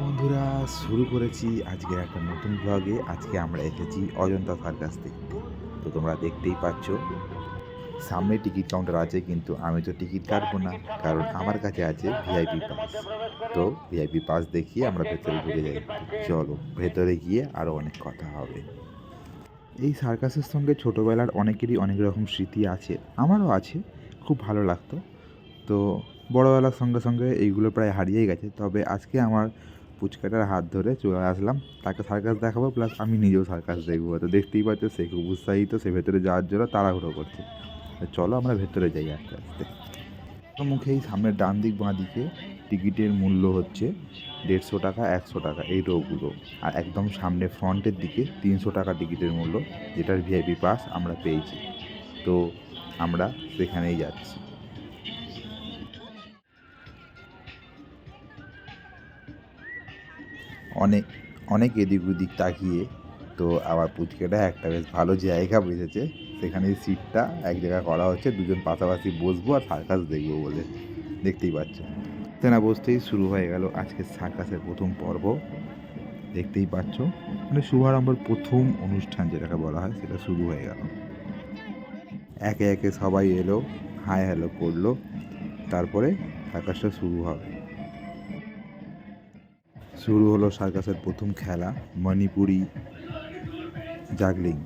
বন্ধুরা, শুরু করেছি আজকে একটা নতুন ব্লগে আজকে আমরা এসেছি অজন্তা সার্কাস দেখতে। তো তোমরা দেখতেই পাচ্ছ, সামনে টিকিট কাউন্টার আছে, কিন্তু আমি তো টিকিট কাটবো না, কারণ আমার কাছে আছে ভিআইপি পাস তো ভিআইপি পাস দেখিয়ে আমরা ভেতরে ঢুকে যাই। চলো, ভেতরে গিয়ে আরও অনেক কথা হবে। এই সার্কাসের সঙ্গে ছোটোবেলার অনেকেরই অনেক রকম স্মৃতি আছে, আমারও আছে, খুব ভালো লাগতো। তো বড়োবেলার সঙ্গে সঙ্গে এইগুলো প্রায় হারিয়ে গেছে। তবে আজকে আমার পুচকাটার হাত ধরে চলে আসলাম। তাকে সার্কাস দেখাবো, প্লাস আমি নিজেও সার্কাস দেখব। তো দেখতেই পাচ্ছ, সে খুব উৎসাহিত, সে ভেতরে যাওয়ার জন্য তাড়াহুড়ো করছে। চলো আমরা ভেতরে যাই আস্তে আস্তে। মুখে এই সামনের ডান দিক, বাঁ দিকে টিকিটের মূল্য হচ্ছে দেড়শো টাকা, একশো টাকা, এই রোগুলো। আর একদম সামনে ফ্রন্টের দিকে তিনশো টাকা টিকিটের মূল্য, যেটার ভিআইপি পাস আমরা পেয়েছি। তো আমরা সেখানেই যাচ্ছি। অনেক অনেক এদিক ওদিক তাকিয়ে তো আবার পুচকেটা একটা বেশ ভালো জায়গা বেঁচেছে সেখানে সিটটা এক জায়গায় করা হচ্ছে, দুজন পাশাপাশি বসবো আর সার্কাস দেখব বলে। দেখতেই পাচ্ছ। তেনা বসতেই শুরু হয়ে গেল আজকে সার্কাসের প্রথম পর্ব। দেখতেই পাচ্ছ। মানে শুভারম্ভর প্রথম অনুষ্ঠান যেটাকে বলা হয়, সেটা শুরু হয়ে গেল। একে একে সবাই এলো, হাই হ্যালো করল। তারপরে সার্কাসটা শুরু হবে। শুরু হলো সার্কাসের প্রথম খেলা, মণিপুরি জাগলিং।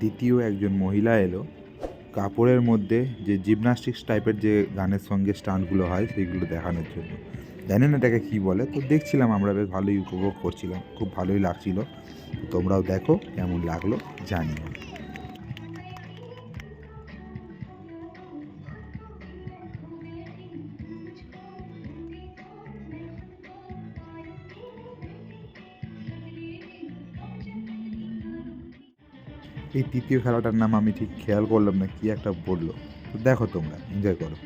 দ্বিতীয় একজন মহিলা এলো। কাপড়ের মধ্যে যে জিমনাস্টিক্স টাইপের যে গানের সঙ্গে স্টান্টগুলো হয়, সেইগুলো দেখানোর জন্য। জানি না এটাকে কী বলে, তো দেখছিলাম আমরা বেশ ভালোই উপভোগ করছিলাম, খুব ভালোই লাগছিল। তোমরাও দেখো কেমন লাগল, জানিও। এই তৃতীয় খেলাটার নাম আমি ঠিক খেয়াল করলাম না, কি একটা বলল। তো দেখো তোমরা এনজয় করো।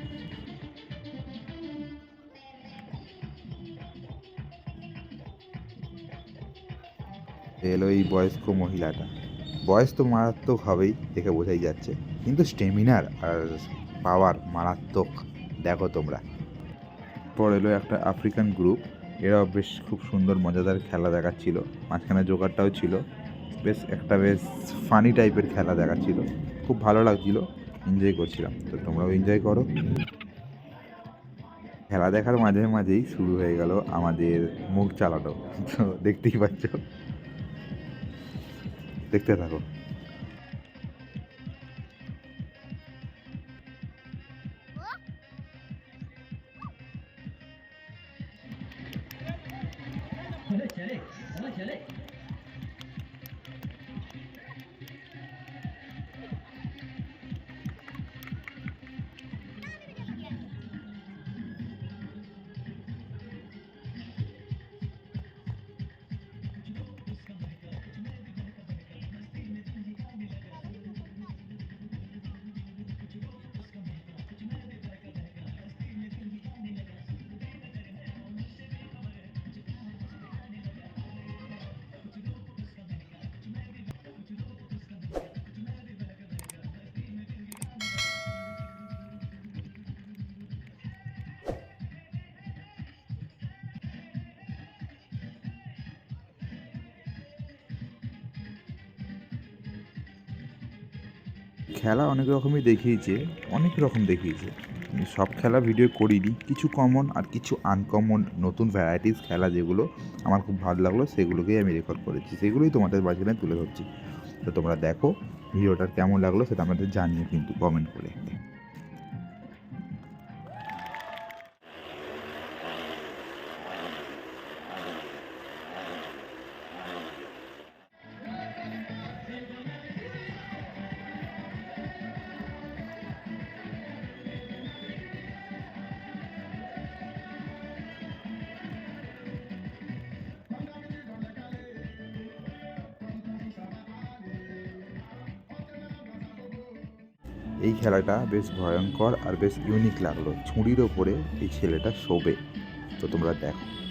এলো এই বয়স্ক মহিলাটা। বয়স তো মারাত্মক হবেই, দেখে বোঝাই যাচ্ছে। কিন্তু স্টেমিনার আর পাওয়ার মারাত্মক, দেখো তোমরা। পর এলো একটা আফ্রিকান গ্রুপ, এরাও বেশ খুব সুন্দর, মজাদার খেলা দেখাচ্ছিল। মাঝখানে জোগাড়টাও ছিল। বেশ একটা বেশ ফানি টাইপের খেলা দেখাচ্ছিল। খুব ভালো লাগছিল এনজয় করছিলাম। তো তোমরাও এনজয় করো। খেলা দেখার মাঝে মাঝেই শুরু হয়ে গেল আমাদের মুখ চালানো। তো দেখতেই পাচ্ছ। দেখতে থাকো। খেলা অনেক রকমই দেখিয়েছে, অনেক রকম দেখিয়েছে। সব খেলা ভিডিও করিনি, কিছু কমন আর কিছু আনকমন নতুন ভ্যারাইটিস খেলা যেগুলো আমার খুব ভালো লাগল, সেগুলোকেই আমি রেকর্ড করেছি। সেগুলোই তোমাদের মাঝখানে তুলে ধরছি। তো তোমরা দেখো ভিডিওটার কেমন লাগল সেটা আমাদের জানিও কিন্তু কমেন্ট করে। এই খেলাটা বেশ ভয়ঙ্কর আর বেশ ইউনিক লাগল। ছুরির ওপরে এই ছেলেটা শোবে। তো তোমরা দেখো।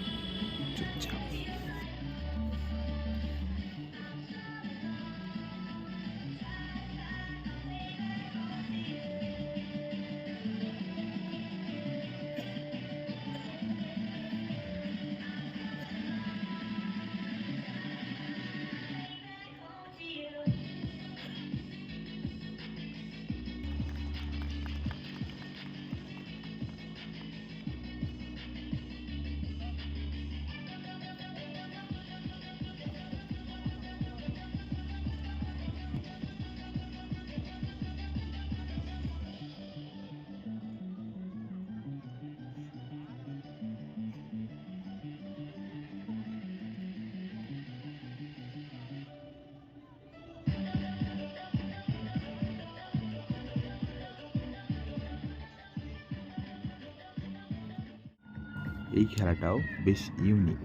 এই খেলাটাও বেশ ইউনিক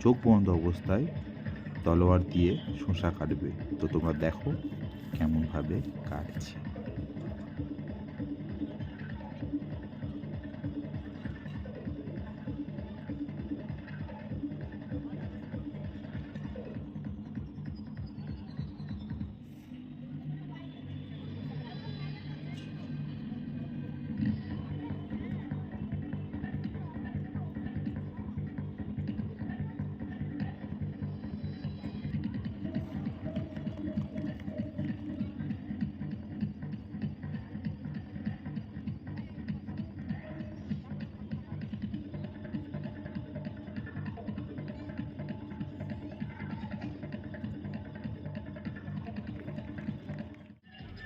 চোখ বন্ধ অবস্থায় তলোয়ার দিয়ে শোঁসা কাটবে। তো তোমরা দেখো কেমনভাবে কাটছে।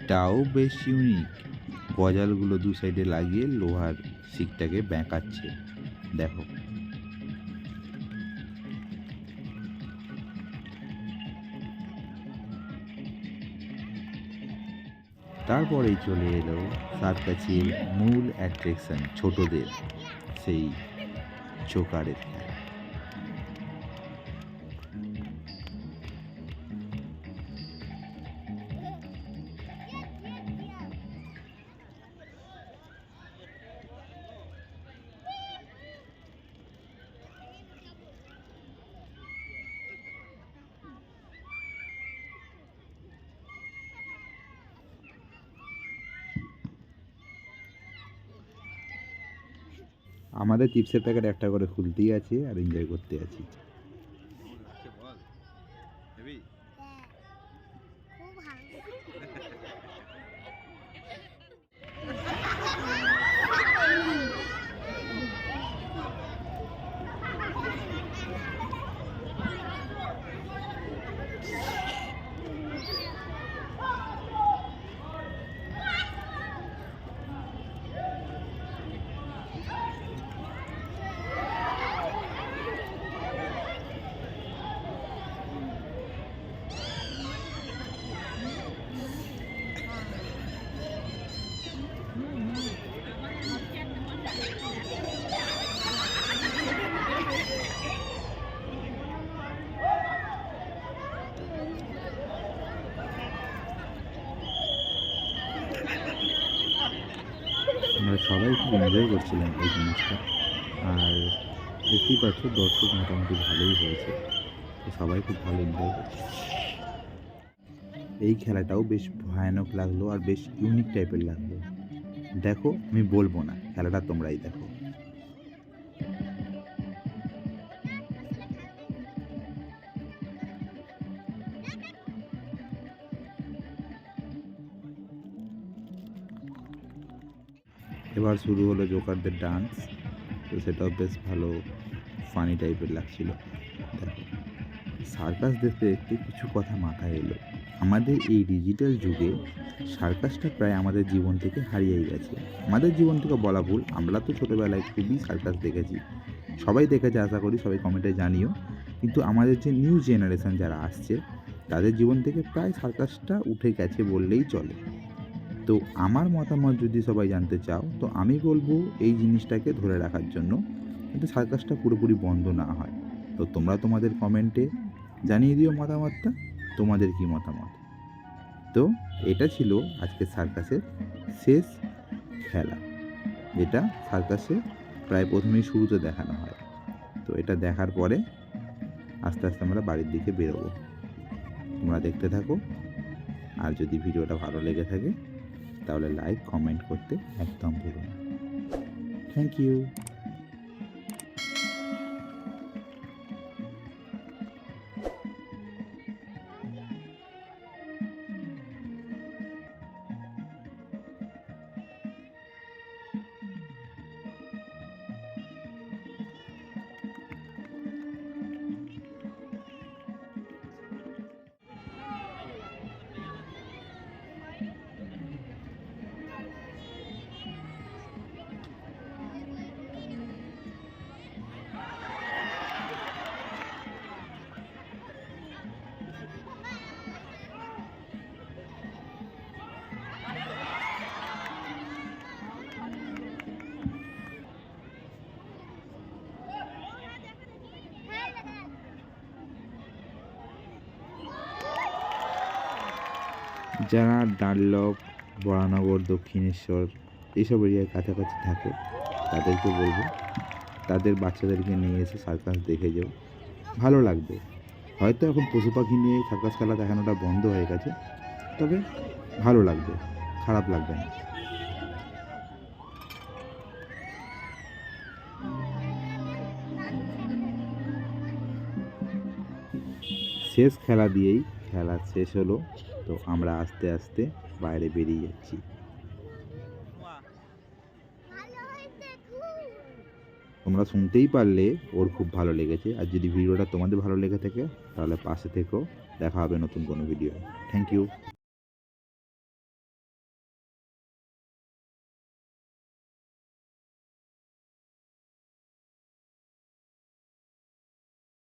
তাও বেশ ইউনিক গজালগুলো দু সাইডে লাগিয়ে লোহার শিকটাকে বেঁকাচ্ছে। দেখো। তারপরেই চলে এলো সার্কাসের মূল অ্যাট্রাকশন ছোটদের, সেই চোকারের। আমাদের চিপসের প্যাকেট একটা করে খুলতেই আছে আর এনজয় করতে আছি। আমরা সবাই খুব এনজয় করছিলাম এই জিনিসটা। আর দেখতেই পাচ্ছ, দর্শক মোটামুটি ভালোই হয়েছে। সবাই খুব ভালো এনজয় করছে। এই খেলাটাও বেশ ভয়ানক লাগল আর বেশ ইউনিক টাইপের লাগল। দেখো, আমি বলব না, খেলাটা তোমরাই দেখো। এবার শুরু হলো জোকারদের ডান্স। তো সেটাও বেশ ভালো ফানি টাইপের লাগছিল। দেখো, সার্কাস দেখতে দেখতে কিছু কথা মাথায় এলো। আমাদের এই ডিজিটাল যুগে সার্কাসটা প্রায় আমাদের জীবন থেকে হারিয়েই গেছে। আমাদের জীবন থেকে বলা ভুল, আমরা তো ছোটোবেলায় খুবই সার্কাস দেখেছি। সবাই দেখেছে, আশা করি সবাই কমেন্টে জানিও। কিন্তু আমাদের যে নিউ জেনারেশান যারা আসছে, তাদের জীবন থেকে প্রায় সার্কাসটা উঠে গেছে বললেই চলে। তো আমার মতামত যদি সবাই জানতে চাও, তো আমি বলব এই জিনিসটাকে ধরে রাখার জন্য কিন্তু সার্কাসটা পুরোপুরি বন্ধ না হয়। তো তোমরা তোমাদের কমেন্টে জানিয়ে দিও মতামতটা, তোমাদের কি মতামত? তো এটা ছিল আজকে সার্কাসের শেষ খেলা। যেটা সার্কাসে প্রায় প্রথমেই শুরুতে দেখানো হয়। তো এটা দেখার পরে আস্তে আস্তে আমরা বাড়ির দিকে বেরোবো। তোমরা দেখতে থাকো। আর যদি ভিডিওটা ভালো লেগে থাকে তাহলে লাইক কমেন্ট করতে একদম ভুলো না। থ্যাংক ইউ যারা ডানলপ বরানগর, দক্ষিণেশ্বর এইসব এরিয়ার কাছাকাছি থাকে, তাদেরকে বলব, তাদের বাচ্চাদেরকে নিয়ে এসে সার্কাস দেখে যাও। ভালো লাগবে। হয়তো এখন পশু পাখি নিয়ে সার্কাস খেলা দেখানোটা বন্ধ হয়ে গেছে, তবে ভালো লাগবে, খারাপ লাগবে না। শেষ খেলা দিয়েই খেলা শেষ হলো। তো আমরা আস্তে আস্তে বাইরে বেরিয়ে যাচ্ছি। তোমরা শুনতেই পারলে ওর খুব ভালো লেগেছে। আর যদি ভিডিওটা তোমাদের ভালো লেগে থাকে, তাহলে পাশে থেকেও দেখা হবে নতুন কোনো ভিডিও থ্যাংক ইউ